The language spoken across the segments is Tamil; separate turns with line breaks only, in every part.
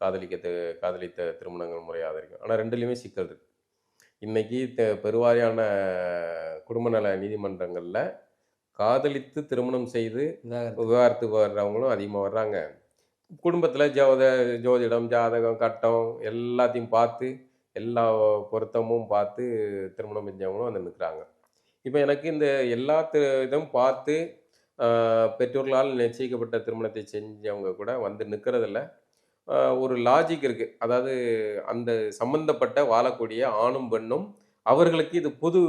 காதலிக்க காதலித்த திருமணங்கள் முறை ஆதரிக்கும். ஆனால் ரெண்டுலேயுமே சிக்கல் இருக்கு. இன்னைக்கு த- பெருவாரியான குடும்ப நல நீதிமன்றங்களில் காதலித்து திருமணம் செய்து
விவாகரத்து.
விவாகரத்துக்கு வர்றவங்களும் அதிகமாக வர்றாங்க. குடும்பத்தில் ஜோத ஜோதிடம் ஜாதகம் கட்டம் எல்லாத்தையும் பார்த்து எல்லா பொருத்தமும் பார்த்து திருமணம் செஞ்சவங்களும் வந்து நிற்கிறாங்க இப்போ எனக்கு இந்த எல்லா இதும் பார்த்து பெற்றோர்களால் நிச்சயிக்கப்பட்ட திருமணத்தை செஞ்சவங்க கூட வந்து நிற்கிறதில்ல ஒரு லாஜிக் இருக்குது அதாவது அந்த சம்பந்தப்பட்ட வாழக்கூடிய ஆணும் பெண்ணும் அவர்களுக்கு இது புது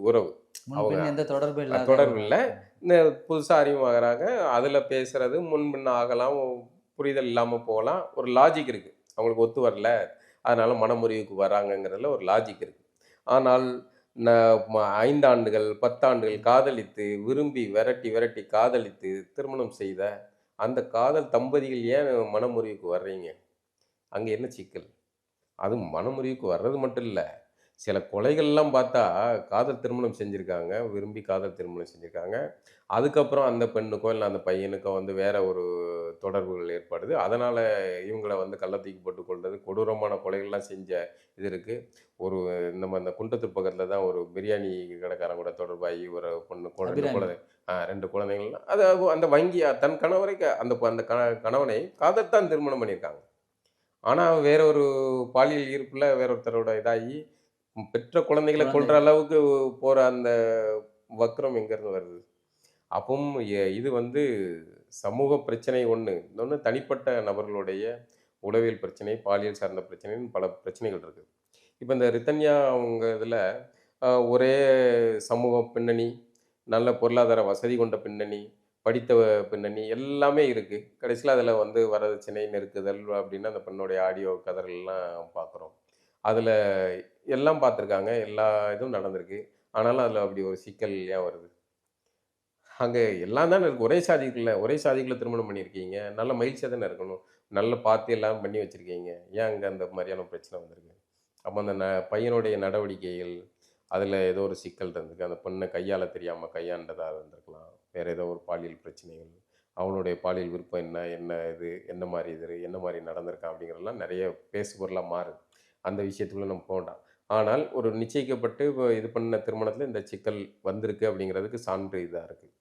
உறவு. அவங்க-
எந்த தொடர்பு இல்லாத
தொடர்பு இல்லை. இந்த புதுசாக அறிமுகமாகறாங்க. அதில் பேசுறது முன்பின் ஆகலாம். புரிதல் இல்லாமல் போகலாம். ஒரு லாஜிக் இருக்குது அவங்களுக்கு ஒத்து வரல. அதனால மனமுறிவுக்கு வராங்கங்கிறதுல ஒரு லாஜிக் இருக்குது ஆனால் ஐந்தாண்டுகள் பத்தாண்டுகள் காதலித்து விரும்பி விரட்டி விரட்டி காதலித்து திருமணம் செய்த அந்த காதல் தம்பதிகள் ஏன் மனமுறிவுக்கு வர்றீங்க? அங்கே என்ன சிக்கல்? அது மனமுறிவுக்கு வர்றது மட்டும் இல்லை. சில கொலைகள்லாம் பார்த்தா காதல் திருமணம் செஞ்சுருக்காங்க விரும்பி காதல் திருமணம் செஞ்சுருக்காங்க. அதுக்கப்புறம் அந்த பெண்ணுக்கோ இல்லை அந்த பையனுக்கோ வந்து வேற ஒரு தொடர்புகள் ஏற்படுது அதனால் இவங்களை வந்து கள்ளத்தூக்கி போட்டு கொள்வது கொடூரமான கொலைகள்லாம் செஞ்ச இது இருக்குது ஒரு நம்ம அந்த குன்றத்தூர் பக்கத்தில் தான் ஒரு பிரியாணி கடைக்காரன் கூட தொடர்பாகி ஒரு பொண்ணு. குழந்தை ஆ, ரெண்டு குழந்தைங்கள்லாம் அது அந்த வங்கி தன் கணவரை அந்த அந்த கண- கணவனை காதத்தான் திருமணம் பண்ணியிருக்காங்க ஆனால் வேற ஒரு பாலியல் ஈர்ப்பில் வேற ஒருத்தரோட இதாகி பெற்ற குழந்தைகளை
குழந்தை.
கொல்ற அளவுக்கு போகிற அந்த வக்ரம் எங்கேருந்து வருது அப்பவும் எ- இது வந்து சமூக பிரச்சனை ஒன்று இன்னொன்று தனிப்பட்ட நபர்களுடைய உளவியல் பிரச்சனை பாலியல் சார்ந்த பிரச்சனைன்னு பல பிரச்சனைகள் இருக்குது இப்போ இந்த ரித்தன்யா அவங்க இதில் ஒரே சமூக பின்னணி நல்ல பொருளாதார வசதி கொண்ட பின்னணி படித்த பின்னணி எல்லாமே இருக்குது கடைசியில் அதில் வந்து வரதட்சணை நெருக்குதல் அப்படின்னு அந்த பெண்ணுடைய ஆடியோ கதறெல்லாம் பார்க்குறோம் அதில் எல்லாம் பார்த்துருக்காங்க எல்லா இதுவும் நடந்திருக்கு. ஆனாலும் அதில் அப்படி ஒரு சிக்கல் ஏன் வருது. அங்கே எல்லாம் தானே இருக்குது ஒரே சாதிக்குள்ள ஒரே சாதிக்குள்ள திருமணம் பண்ணியிருக்கீங்க. நல்ல மகிழ்ச்சியாக தானே இருக்கணும். நல்ல பார்த்து எல்லாம் பண்ணி வச்சுருக்கீங்க. ஏன் அங்கே அந்த மாதிரியான பிரச்சனை வந்திருக்கு? அப்போ அந்த ந பையனுடைய நடவடிக்கைகள் அதில் ஏதோ ஒரு சிக்கல் இருந்திருக்கு அந்த பொண்ணை கையால் தெரியாமல் கையாண்டதாக இருந்திருக்கலாம். வேறு ஏதோ ஒரு பாலியல் பிரச்சனைகள். அவளுடைய பாலியல் விருப்பம் என்ன? என்ன இது? என்ன மாதிரி இது? என்ன மாதிரி நடந்திருக்கா? அப்படிங்கிறதெல்லாம் நிறைய பேசு பொருளாக மாறுது அந்த விஷயத்துக்குள்ள நம்ம போகலாம் ஆனால் ஒரு நிச்சயிக்கப்பட்டு இப்போ இது பண்ண திருமணத்தில் இந்த சிக்கல் வந்திருக்கு அப்படிங்கிறதுக்கு சான்று இதாக இருக்குது